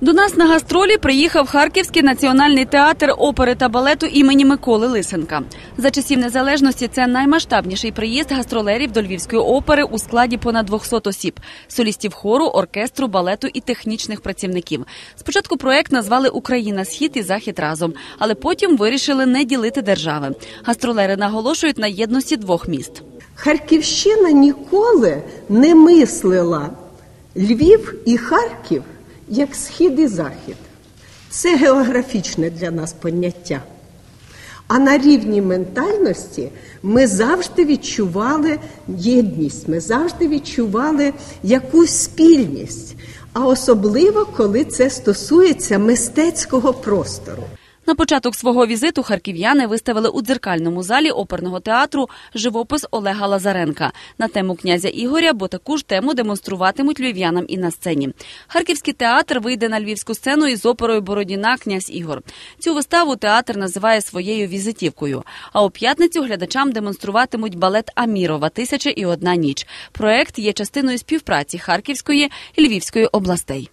До нас на гастролі приїхав Харківський національний театр опери та балету імені Миколи Лисенка. За часів незалежності це наймасштабніший приїзд гастролерів до Львівської опери у складі понад 200 осіб, солістів хору, оркестру, балету і технічних працівників. Спочатку проект назвали Україна Схід і Захід разом, але потім вирішили не ділити держави. Гастролери наголошують на єдності двох міст. Харківщина ніколи не мислила Львів і Харків як схід і захід. Це географічне для нас поняття. А на рівні ментальності ми завжди відчували єдність, ми завжди відчували якусь спільність, а особливо коли це стосується мистецького простору. На початок свого візиту харків'яни виставили у дзеркальному залі оперного театру живопис Олега Лазаренка на тему князя Ігоря, бо таку ж тему демонструватимуть львів'янам і на сцені. Харківський театр вийде на львівську сцену із оперою Бородіна Князь Ігор. Цю виставу театр називає своєю візитівкою. А у п'ятницю глядачам демонструватимуть балет Амірова Тисяча і одна ніч. Проект є частиною співпраці Харківської і Львівської областей.